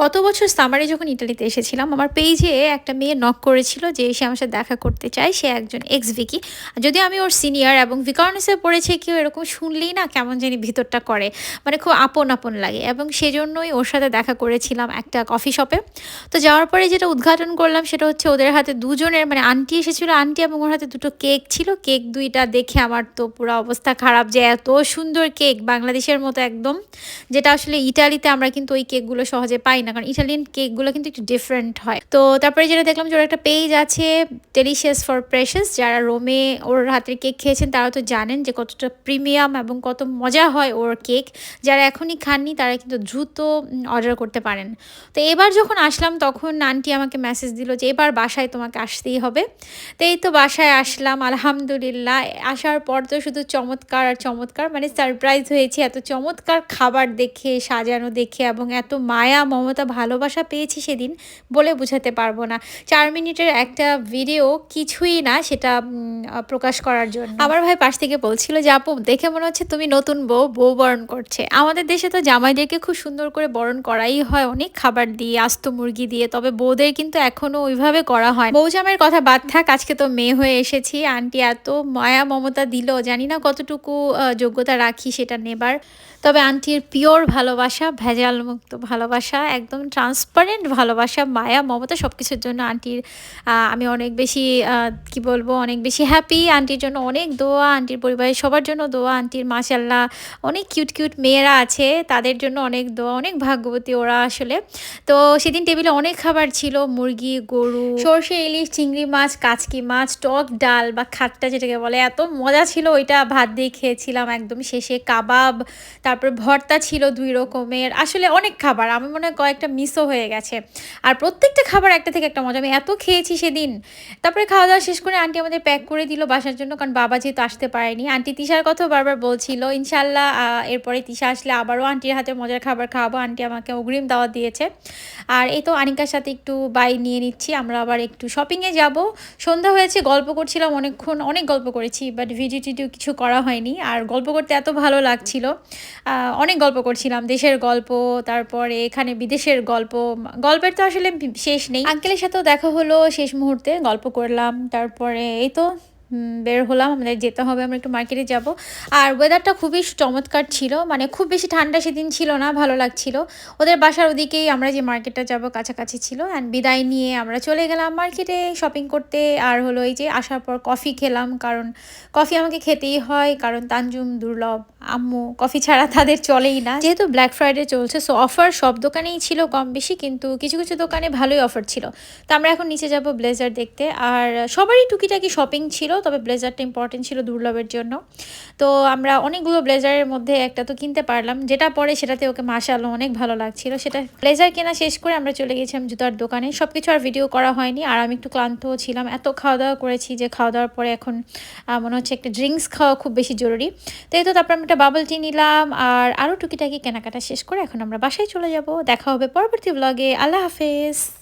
গত বছর সামারে যখন ইটালিতে এসেছিলাম, আমার পেজে একটা মেয়ে নক করেছিল যে সে আমার সাথে দেখা করতে চায়। সে একজন এক্স ভিকি যদি আমি ওর সিনিয়র এবং ভিকার্নেসে পড়েছে, কেউ এরকম শুনলেই না কেমন জানি ভিতরটা করে। মানে খুব আপন আপন লাগে। এবং সেজন্যই ওর সাথে দেখা করেছিলাম একটা কফি শপে তো যাওয়ার পরে যেটা উদ্ঘাটন করলাম, সেটা হচ্ছে ওদের হাতে দুজনের মানে আন্টি এসেছিল আন্টি এবং ওর হাতে দুটো কেক ছিল। কেক দুইটা দেখে আমার তো পুরো অবস্থা খারাপ যে এত সুন্দর কেক বাংলাদেশের মতো একদম, যেটা আসলে ইটালিতে আমরা কিন্তু ওই কেকগুলো সহজে পাই না। কারণ ইটালিয়ান কেকগুলো কিন্তু একটু ডিফারেন্ট হয়। তো তারপরে যেটা দেখলাম যে ওর একটা পেজ আছে ডেলিশিয়াস ফর প্রেশাস যারা রোমে ওর হাতের কেক খেয়েছেন তারা তো জানেন যে কতটা প্রিমিয়াম এবং কত মজা হয় ওর কেক যারা এখনই খাননি, তারা কিন্তু দ্রুত অর্ডার করতে পারেন। তো এবার যখন আসলাম, তখন আন্টি আমাকে মেসেজ দিল যে, এবার বাসায় তোমাকে আসতেই হবে। তো এই তো বাসায় আসলাম, আলহামদুলিল্লাহ। আসার পর তো শুধু চমৎকার আর চমৎকার মানে সারপ্রাইজ হয়েছি। এত চমৎকার খাবার দেখে, সাজানো দেখে এবং এত মায়া মমতা ভালোবাসা পেয়েছি সেদিন বলে বোঝাতে পারব না। চার মিনিটের একটা ভিডিও কিছুই না সেটা প্রকাশ করার জন্য। আমার ভাই পাশ থেকে বলছিল যে আপু দেখে মনে হচ্ছে তুমি নতুন বউ বউ বরণ করছে। আমাদের দেশে তো জামাইদেরকে খুব সুন্দর করে বরণ করাই হয়। অনেক খাবার দিয়ে আস্ত মুরগি দিয়ে তবে বউদের কিন্তু এখনও ওইভাবে করা হয় বউ জামাইয়ের কথা বাদ থাক আজকে তো মেয়ে হয়ে এসেছি। আন্টি এত মায়া মমতা দিল জানি না কতটুকু যোগ্যতা রাখি সেটা নেবার। তবে আন্টির পিওর ভালোবাসা ভেজাল মুক্ত ভালোবাসা একদম ট্রান্সপারেন্ট ভালোবাসা, মায়া, মমতা সব কিছুর জন্য আন্টির আমি অনেক বেশি কি বলব, অনেক বেশি হ্যাপি আন্টির জন্য অনেক দোয়া আন্টির পরিবারের সবার জন্য দোয়া আন্টির মাসাল্লাহ অনেক কিউট কিউট মেয়েরা আছে, তাদের জন্য অনেক দোয়া, অনেক ভাগ্যবতী ওরা আসলে। তো সেদিন টেবিলে অনেক খাবার ছিল, মুরগি, গরু, সর্ষে, ইলিশ, চিংড়ি মাছ, কাচকি মাছ, টক ডাল বা খাট্টা যেটাকে বলে, এত মজা ছিল, ওইটা ভাত দিয়ে খেয়েছিলাম একদম শেষে, কাবাব, তারপর ভর্তা ছিল দুই রকমের, আসলে অনেক খাবার, আমি মনে হয় কয়েকটা মিসও হয়ে গেছে। আর প্রত্যেকটা খাবার একটা থেকে একটা মজা। আমি এত খেয়েছি সেদিন। তারপরে খাওয়া দাওয়া শেষ করে আন্টি আমাদের প্যাক করে দিল বাসার জন্য, কারণ বাবা যেহেতু আসতে পারেনি। আন্টি তিশার কথাও বারবার বলছিল ইনশাল্লাহ এরপরে তিশা আসলে আবারও আন্টির হাতে মজার খাবার খাওয়াবো। আন্টি আমাকে অগ্রিম দাওয়াত দিয়েছে। আর এই তো আনিকার সাথে একটু বাই নিয়ে নিচ্ছি। আমরা আবার একটু শপিংয়ে যাব। সন্ধ্যা হয়েছে, গল্প করছিলাম অনেকক্ষণ, অনেক গল্প করেছি বাট ভিডিও টিডিও কিছু করা হয়নি। আর গল্প করতে এত ভালো লাগছিল। অনেক গল্প করছিলাম, দেশের গল্প, তারপরে এখানে বিদেশের গল্প, গল্পের তো আসলে শেষ নেই। আঙ্কেলের সাথেও দেখা হলো, শেষ মুহূর্তে গল্প করলাম, তারপরে এই তো বের হলাম, আমাদের যেতে হবে, আমরা একটু মার্কেটে যাব। আর ওয়েদারটা খুবই চমৎকার ছিল মানে খুব বেশি ঠান্ডা সেদিন ছিল না, ভালো লাগছিল। ওদের বাসার ওদিকেই আমরা যে মার্কেটটা যাব কাছাকাছি ছিল অ্যান্ড বিদায় নিয়ে আমরা চলে গেলাম মার্কেটে শপিং করতে। আর হলো এই যে আসার পর কফি খেলাম, কারণ কফি আমাকে খেতেই হয়, কারণ তানজুম, দুর্লভ, আম্মু কফি ছাড়া তাদের চলেই না। যেহেতু ব্ল্যাক ফ্রাইডে চলছে সো অফার সব দোকানেই ছিল কম বেশি, কিন্তু কিছু কিছু দোকানে ভালোই অফার ছিল। তো আমরা এখন নিচে যাব ব্লেজার দেখতে, আর সবারই টুকিটাকি শপিং ছিল তবে ব্লেজারটা ইম্পর্টেন্ট ছিল দুর্লভের জন্য। তো আমরা অনেকগুলো ব্লেজারের মধ্যে একটা তো কিনতে পারলাম। যেটা পরে সেটাতে ওকে মাসালো অনেক ভালো লাগছিল। সেটা ব্লেজার কেনা শেষ করে আমরা চলে গেছিলাম জুতার দোকানে। সব কিছু আর ভিডিও করা হয়নি। আর আমি একটু ক্লান্তও ছিলাম। এত খাওয়া দাওয়া করেছি যে খাওয়া দাওয়ার পরে এখন মনে হচ্ছে একটা ড্রিঙ্কস খাওয়া খুব বেশি জরুরি। তো এই তো তারপর আমি একটা বাবল টি নিলাম। আর আরও টুকিটাকি কেনাকাটা শেষ করে এখন আমরা বাসায় চলে যাব। দেখা হবে পরবর্তী ব্লগে আল্লাহ হাফেজ।